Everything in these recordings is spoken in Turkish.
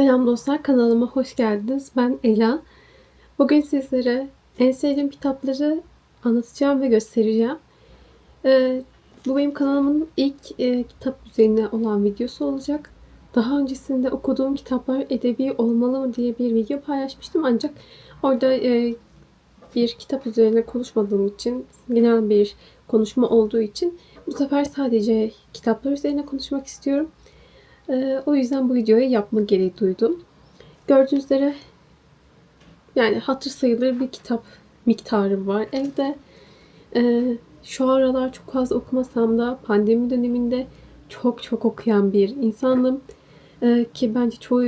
Selam dostlar kanalıma hoş geldiniz. Ben Ela. Bugün sizlere en sevdiğim kitapları anlatacağım ve göstereceğim. Ee, bu benim kanalımın ilk e, kitap üzerine olan videosu olacak. Daha öncesinde okuduğum kitaplar edebi olmalı mı diye bir video paylaşmıştım. Ancak orada e, bir kitap üzerine konuşmadığım için, genel bir konuşma olduğu için bu sefer sadece kitaplar üzerine konuşmak istiyorum. Ee, o yüzden bu videoyu yapma gereği duydum. Gördüğünüz üzere yani hatır sayılır bir kitap miktarı var evde. Ee, şu aralar çok fazla okumasam da pandemi döneminde çok çok okuyan bir insandım. Ee, ki bence çoğu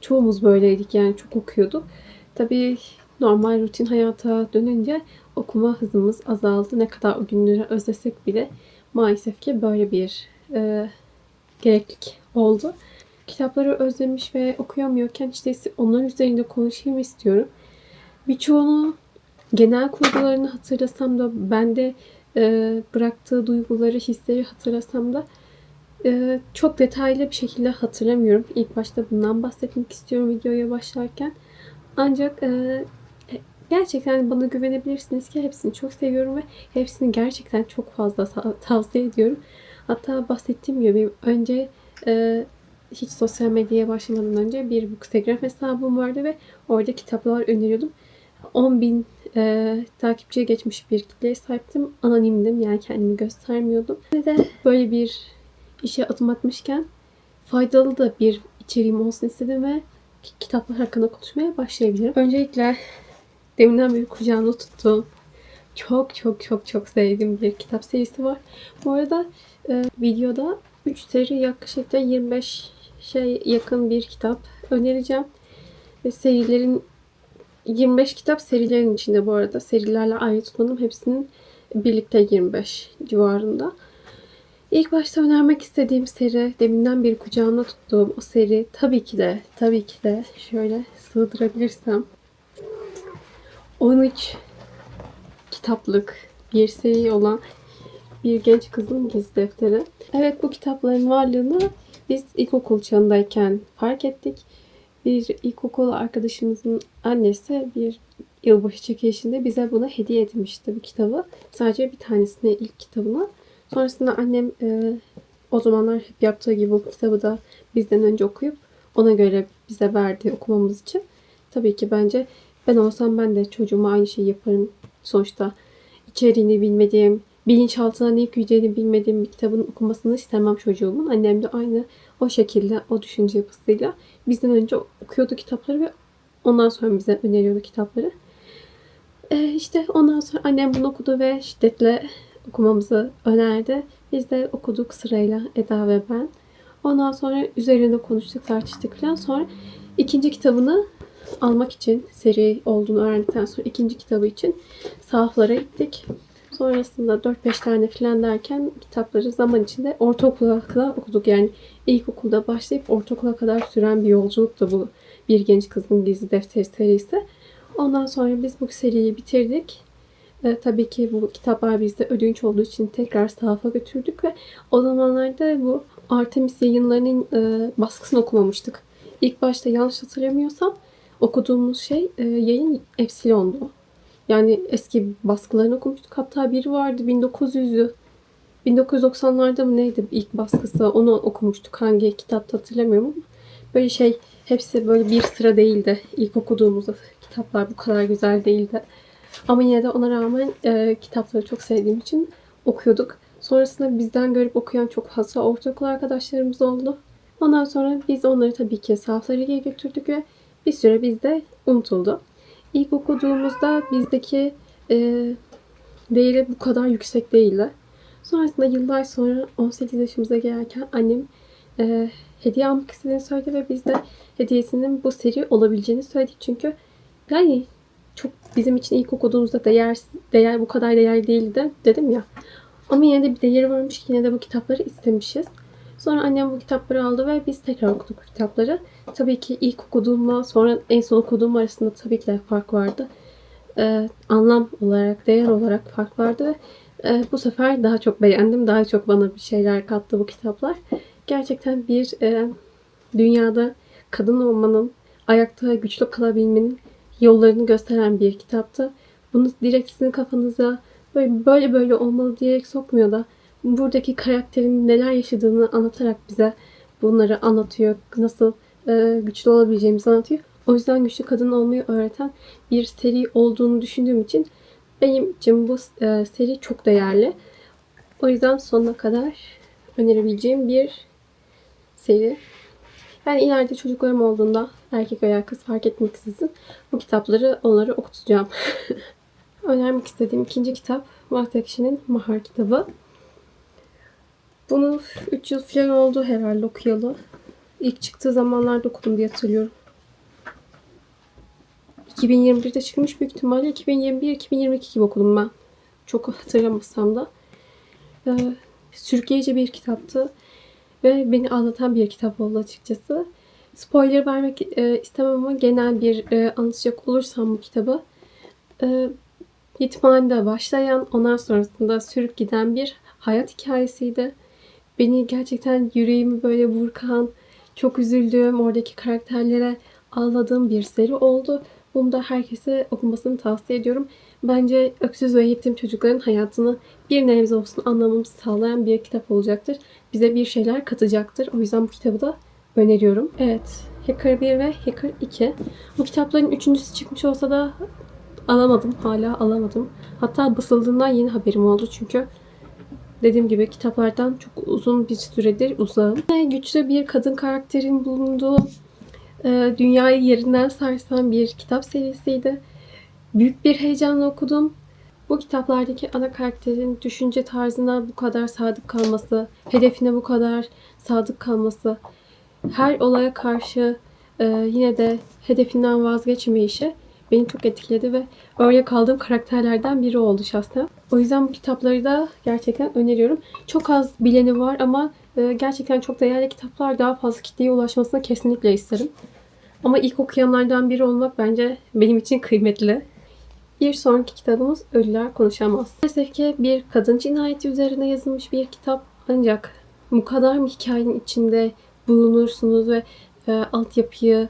çoğumuz böyleydik yani çok okuyorduk. Tabii normal rutin hayata dönünce okuma hızımız azaldı. Ne kadar o günleri özlesek bile maalesef ki böyle bir e, gereklilik oldu. Kitapları özlemiş ve okuyamıyorken işte onlar üzerinde konuşayım istiyorum. Birçoğunu genel kurgularını hatırlasam da bende e, bıraktığı duyguları, hisleri hatırlasam da e, çok detaylı bir şekilde hatırlamıyorum. İlk başta bundan bahsetmek istiyorum videoya başlarken. Ancak e, gerçekten bana güvenebilirsiniz ki hepsini çok seviyorum ve hepsini gerçekten çok fazla tavsiye ediyorum. Hatta bahsettiğim gibi önce e, hiç sosyal medyaya başlamadan önce bir Bookstagram hesabım vardı ve orada kitaplar öneriyordum. 10 bin e, takipçiye geçmiş bir kitleye sahiptim. Anonimdim yani kendimi göstermiyordum. Ve de böyle bir işe adım atmışken faydalı da bir içeriğim olsun istedim ve kitaplar hakkında konuşmaya başlayabilirim. Öncelikle deminden beri kucağımda tuttuğum çok çok çok çok sevdiğim bir kitap serisi var. Bu arada e, videoda 3 seri yaklaşık da 25 şey yakın bir kitap önereceğim. Ve serilerin 25 kitap serilerin içinde bu arada. Serilerle ayrı tutmadım. Hepsinin birlikte 25 civarında. İlk başta önermek istediğim seri, deminden bir kucağımda tuttuğum o seri tabii ki de, tabii ki de şöyle sığdırabilirsem 13 kitaplık bir seri olan bir genç kızın gizli defteri. Evet bu kitapların varlığını biz ilkokul çağındayken fark ettik. Bir ilkokul arkadaşımızın annesi bir yılbaşı çekilişinde bize bunu hediye etmişti bu kitabı. Sadece bir tanesini ilk kitabını. Sonrasında annem e, o zamanlar hep yaptığı gibi bu kitabı da bizden önce okuyup ona göre bize verdi okumamız için. Tabii ki bence ben olsam ben de çocuğuma aynı şeyi yaparım. Sonuçta içeriğini bilmediğim, bilinçaltına ne yükleyeceğini bilmediğim bir kitabın okumasını istemem çocuğumun. Annem de aynı o şekilde, o düşünce yapısıyla bizden önce okuyordu kitapları ve ondan sonra bize öneriyordu kitapları. Ee, işte ondan sonra annem bunu okudu ve şiddetle okumamızı önerdi. Biz de okuduk sırayla Eda ve ben. Ondan sonra üzerinde konuştuk, tartıştık falan. Sonra ikinci kitabını almak için seri olduğunu öğrendikten sonra ikinci kitabı için sahaflara gittik. Sonrasında 4-5 tane falan derken kitapları zaman içinde ortaokula kadar okuduk. Yani ilkokulda başlayıp ortaokula kadar süren bir yolculuktu bu Bir Genç Kızın Gizli Defteri serisi. Ondan sonra biz bu seriyi bitirdik. E, tabii ki bu kitaplar bizde ödünç olduğu için tekrar sahafa götürdük ve o zamanlarda bu Artemis yayınlarının e, baskısını okumamıştık. İlk başta yanlış hatırlamıyorsam okuduğumuz şey e, yayın Epsilon'du. Yani eski baskılarını okumuştuk. Hatta biri vardı 1900'lü 1990'larda mı neydi ilk baskısı onu okumuştuk. Hangi kitapta hatırlamıyorum ama böyle şey hepsi böyle bir sıra değildi. İlk okuduğumuzda kitaplar bu kadar güzel değildi. Ama yine de ona rağmen e, kitapları çok sevdiğim için okuyorduk. Sonrasında bizden görüp okuyan çok fazla ortaokul arkadaşlarımız oldu. Ondan sonra biz onları tabii ki geri götürdük ve bir süre bizde unutuldu. İlk okuduğumuzda bizdeki e, değeri bu kadar yüksek değildi. Sonrasında yıllar sonra 18 yaşımıza gelirken annem e, hediye almak istediğini söyledi ve biz de hediyesinin bu seri olabileceğini söyledik. Çünkü yani çok bizim için ilk okuduğumuzda değer, değer bu kadar değerli değildi dedim ya. Ama yine de bir değeri varmış yine de bu kitapları istemişiz. Sonra annem bu kitapları aldı ve biz tekrar okuduk bu kitapları. Tabii ki ilk okuduğumla sonra en son okuduğum arasında tabii ki de fark vardı. Ee, anlam olarak, değer olarak fark vardı ve e, bu sefer daha çok beğendim. Daha çok bana bir şeyler kattı bu kitaplar. Gerçekten bir e, dünyada kadın olmanın, ayakta güçlü kalabilmenin yollarını gösteren bir kitaptı. Bunu direkt sizin kafanıza böyle böyle, böyle olmalı diyerek sokmuyor da buradaki karakterin neler yaşadığını anlatarak bize bunları anlatıyor. Nasıl e, güçlü olabileceğimizi anlatıyor. O yüzden güçlü kadın olmayı öğreten bir seri olduğunu düşündüğüm için benim için bu e, seri çok değerli. O yüzden sonuna kadar önerebileceğim bir seri. Ben ileride çocuklarım olduğunda erkek veya kız fark etmeksizin bu kitapları onlara okutacağım. Önermek istediğim ikinci kitap Mahta Ekşi'nin Mahar kitabı. Bunu 3 yıl falan oldu herhalde okuyalı. İlk çıktığı zamanlarda okudum diye hatırlıyorum. 2021'de çıkmış büyük ihtimalle 2021-2022 gibi okudum ben. Çok hatırlamasam da. Ee, sürükleyici bir kitaptı. Ve beni anlatan bir kitap oldu açıkçası. Spoiler vermek e, istemem ama genel bir e, anlatacak olursam bu kitabı. E, başlayan, ondan sonrasında sürüp giden bir hayat hikayesiydi. Beni gerçekten yüreğimi böyle burkan, çok üzüldüğüm, oradaki karakterlere ağladığım bir seri oldu. Bunu da herkese okumasını tavsiye ediyorum. Bence öksüz ve yetim çocukların hayatını bir nebze olsun anlamamızı sağlayan bir kitap olacaktır. Bize bir şeyler katacaktır. O yüzden bu kitabı da öneriyorum. Evet, Hacker 1 ve Hacker 2. Bu kitapların üçüncüsü çıkmış olsa da alamadım. Hala alamadım. Hatta basıldığından yeni haberim oldu çünkü dediğim gibi kitaplardan çok uzun bir süredir uzağım. Güçlü bir kadın karakterin bulunduğu e, dünyayı yerinden sarsan bir kitap serisiydi. Büyük bir heyecanla okudum. Bu kitaplardaki ana karakterin düşünce tarzına bu kadar sadık kalması, hedefine bu kadar sadık kalması, her olaya karşı e, yine de hedefinden vazgeçmeyişi beni çok etkiledi ve örnek aldığım karakterlerden biri oldu şahsen. O yüzden bu kitapları da gerçekten öneriyorum. Çok az bileni var ama e, gerçekten çok değerli kitaplar daha fazla kitleye ulaşmasını kesinlikle isterim. Ama ilk okuyanlardan biri olmak bence benim için kıymetli. Bir sonraki kitabımız Ölüler Konuşamaz. Maalesef ki bir kadın cinayeti üzerine yazılmış bir kitap. Ancak bu kadar mı hikayenin içinde bulunursunuz ve e, altyapıyı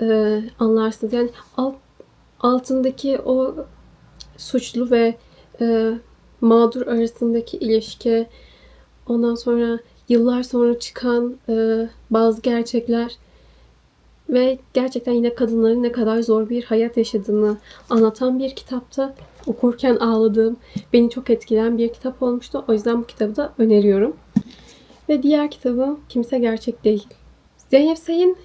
e, anlarsınız. Yani alt, altındaki o suçlu ve e, mağdur arasındaki ilişki, ondan sonra yıllar sonra çıkan e, bazı gerçekler ve gerçekten yine kadınların ne kadar zor bir hayat yaşadığını anlatan bir kitapta okurken ağladığım, beni çok etkileyen bir kitap olmuştu. O yüzden bu kitabı da öneriyorum. Ve diğer kitabım Kimse Gerçek Değil. Zeynep Sayın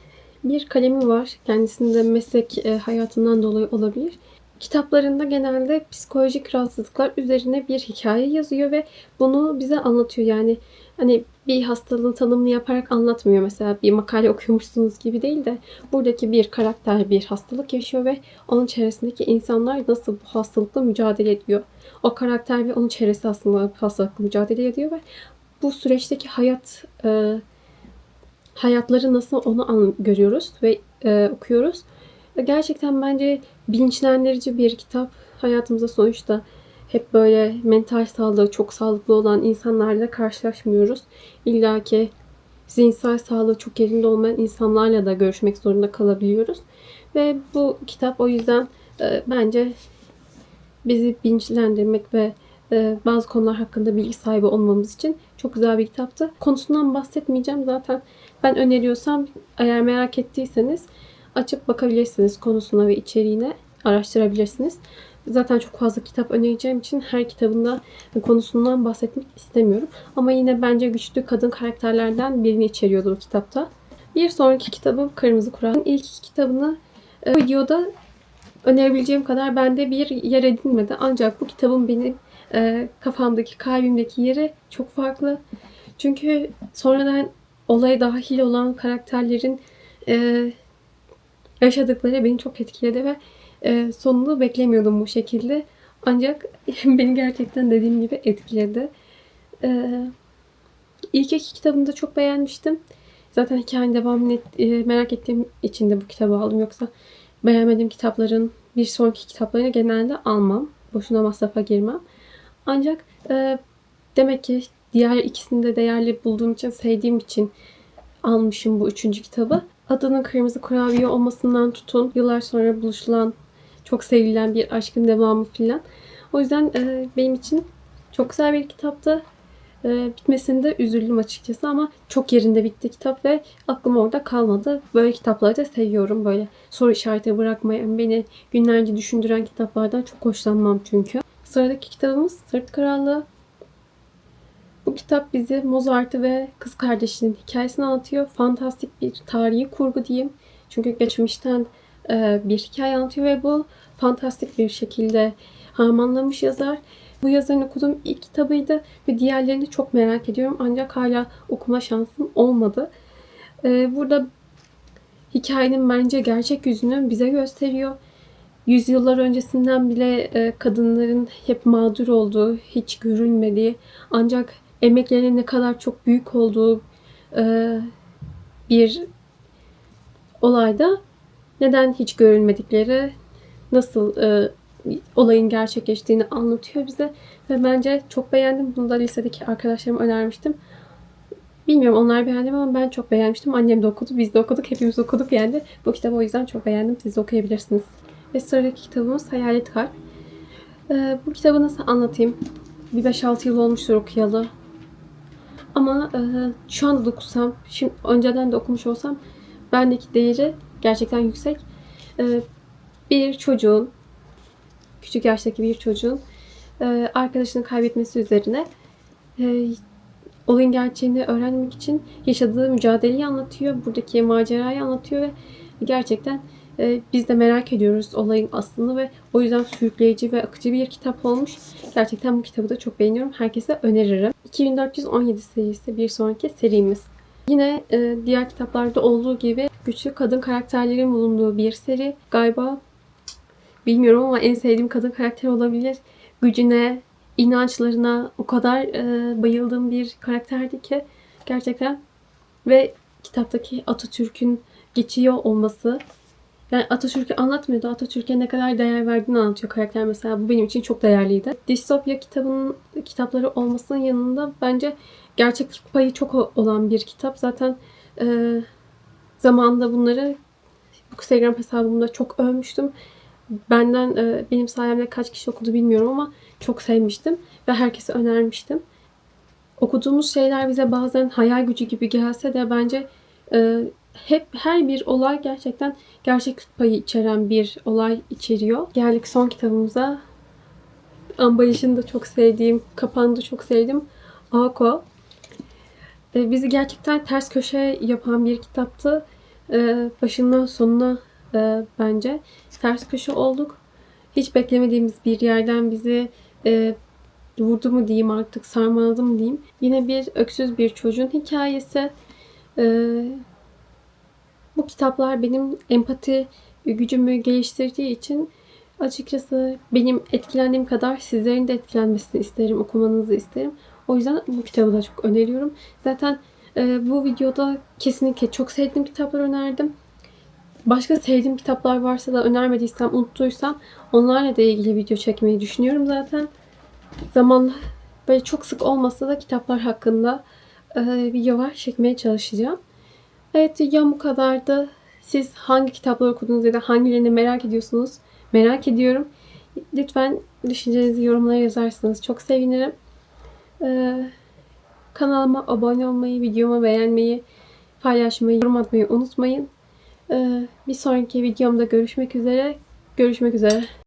bir kalemi var. Kendisinde meslek e, hayatından dolayı olabilir. Kitaplarında genelde psikolojik rahatsızlıklar üzerine bir hikaye yazıyor ve bunu bize anlatıyor. Yani hani bir hastalığın tanımını yaparak anlatmıyor. Mesela bir makale okuyormuşsunuz gibi değil de buradaki bir karakter bir hastalık yaşıyor ve onun çevresindeki insanlar nasıl bu hastalıkla mücadele ediyor. O karakter ve onun çevresi aslında bu hastalıkla mücadele ediyor ve bu süreçteki hayat e, hayatları nasıl onu an- görüyoruz ve e, okuyoruz. Ve gerçekten bence bilinçlendirici bir kitap. Hayatımızda sonuçta hep böyle mental sağlığı çok sağlıklı olan insanlarla karşılaşmıyoruz. İlla ki zihinsel sağlığı çok yerinde olmayan insanlarla da görüşmek zorunda kalabiliyoruz. Ve bu kitap o yüzden e, bence bizi bilinçlendirmek ve e, bazı konular hakkında bilgi sahibi olmamız için çok güzel bir kitaptı. Konusundan bahsetmeyeceğim zaten. Ben öneriyorsam eğer merak ettiyseniz açıp bakabilirsiniz konusuna ve içeriğine araştırabilirsiniz. Zaten çok fazla kitap önereceğim için her kitabında konusundan bahsetmek istemiyorum. Ama yine bence güçlü kadın karakterlerden birini içeriyordu bu kitapta. Bir sonraki kitabım Kırmızı Kur'an. İlk iki kitabını e, videoda önerebileceğim kadar bende bir yer edinmedi. Ancak bu kitabın benim e, kafamdaki, kalbimdeki yeri çok farklı. Çünkü sonradan olaya dahil olan karakterlerin e, yaşadıkları beni çok etkiledi ve e, sonunu beklemiyordum bu şekilde. Ancak beni gerçekten dediğim gibi etkiledi. E, ilk iki kitabını da çok beğenmiştim. Zaten hikayenin devamını et, e, merak ettiğim için de bu kitabı aldım. Yoksa beğenmediğim kitapların bir sonraki kitaplarını genelde almam. Boşuna masrafa girmem. Ancak e, demek ki diğer ikisini de değerli bulduğum için, sevdiğim için almışım bu üçüncü kitabı. adının kırmızı kurabiye olmasından tutun yıllar sonra buluşulan çok sevilen bir aşkın devamı filan. O yüzden e, benim için çok güzel bir kitaptı. E, bitmesinde üzüldüm açıkçası ama çok yerinde bitti kitap ve aklım orada kalmadı. Böyle kitapları da seviyorum. Böyle soru işareti bırakmayan, beni günlerce düşündüren kitaplardan çok hoşlanmam çünkü. Sıradaki kitabımız Sırt Krallığı. Bu kitap bizi Mozart'ı ve kız kardeşinin hikayesini anlatıyor. Fantastik bir tarihi kurgu diyeyim. Çünkü geçmişten e, bir hikaye anlatıyor ve bu fantastik bir şekilde harmanlamış yazar. Bu yazarın okuduğum ilk kitabıydı ve diğerlerini çok merak ediyorum ancak hala okuma şansım olmadı. E, burada hikayenin bence gerçek yüzünü bize gösteriyor. Yüzyıllar öncesinden bile e, kadınların hep mağdur olduğu, hiç görülmediği ancak emeklerinin ne kadar çok büyük olduğu e, bir olayda neden hiç görülmedikleri, nasıl e, olayın gerçekleştiğini anlatıyor bize ve bence çok beğendim. Bunu da lisedeki arkadaşlarıma önermiştim. Bilmiyorum onlar beğendi ama ben çok beğenmiştim. Annem de okudu, biz de okuduk, hepimiz okuduk yani. Bu kitabı o yüzden çok beğendim. Siz de okuyabilirsiniz. Ve sıradaki kitabımız Hayalet Kalp. Ee, bu kitabı nasıl anlatayım? Bir 5-6 yıl olmuştur okuyalı. Ama e, şu anda da okusam, şimdi önceden de okumuş olsam bendeki değeri gerçekten yüksek. E, bir çocuğun, küçük yaştaki bir çocuğun e, arkadaşını kaybetmesi üzerine e, olayın gerçeğini öğrenmek için yaşadığı mücadeleyi anlatıyor. Buradaki macerayı anlatıyor ve gerçekten e, biz de merak ediyoruz olayın aslını ve o yüzden sürükleyici ve akıcı bir kitap olmuş. Gerçekten bu kitabı da çok beğeniyorum. Herkese öneririm. 2417 serisi bir sonraki serimiz. Yine e, diğer kitaplarda olduğu gibi güçlü kadın karakterlerin bulunduğu bir seri. Galiba bilmiyorum ama en sevdiğim kadın karakter olabilir. Gücüne, inançlarına o kadar e, bayıldığım bir karakterdi ki gerçekten ve kitaptaki Atatürk'ün geçiyor olması yani Atatürk'ü anlatmıyordu. Atatürk'e ne kadar değer verdiğini anlatıyor karakter mesela. Bu benim için çok değerliydi. Distopya kitabının kitapları olmasının yanında bence gerçeklik payı çok olan bir kitap. Zaten e, zamanında bunları bu Instagram hesabımda çok övmüştüm. Benden e, benim sayemde kaç kişi okudu bilmiyorum ama çok sevmiştim ve herkese önermiştim. Okuduğumuz şeyler bize bazen hayal gücü gibi gelse de bence e, hep her bir olay gerçekten gerçeklik payı içeren bir olay içeriyor. Geldik son kitabımıza. Ambalajını da çok sevdiğim, kapağını da çok sevdim. Ako. E, bizi gerçekten ters köşe yapan bir kitaptı. E, başından sonuna e, bence ters köşe olduk. Hiç beklemediğimiz bir yerden bizi e, vurdu mu diyeyim artık sarmaladı mı diyeyim. Yine bir öksüz bir çocuğun hikayesi. E, bu kitaplar benim empati gücümü geliştirdiği için açıkçası benim etkilendiğim kadar sizlerin de etkilenmesini isterim, okumanızı isterim. O yüzden bu kitabı da çok öneriyorum. Zaten e, bu videoda kesinlikle çok sevdiğim kitaplar önerdim. Başka sevdiğim kitaplar varsa da önermediysem, unuttuysam onlarla da ilgili video çekmeyi düşünüyorum zaten. Zamanla böyle çok sık olmasa da kitaplar hakkında e, videolar çekmeye çalışacağım. Evet videom bu kadardı. Siz hangi kitapları okudunuz ya da hangilerini merak ediyorsunuz? Merak ediyorum. Lütfen düşüncelerinizi yorumlara yazarsanız çok sevinirim. Ee, kanalıma abone olmayı, videomu beğenmeyi, paylaşmayı, yorum atmayı unutmayın. Ee, bir sonraki videomda görüşmek üzere. Görüşmek üzere.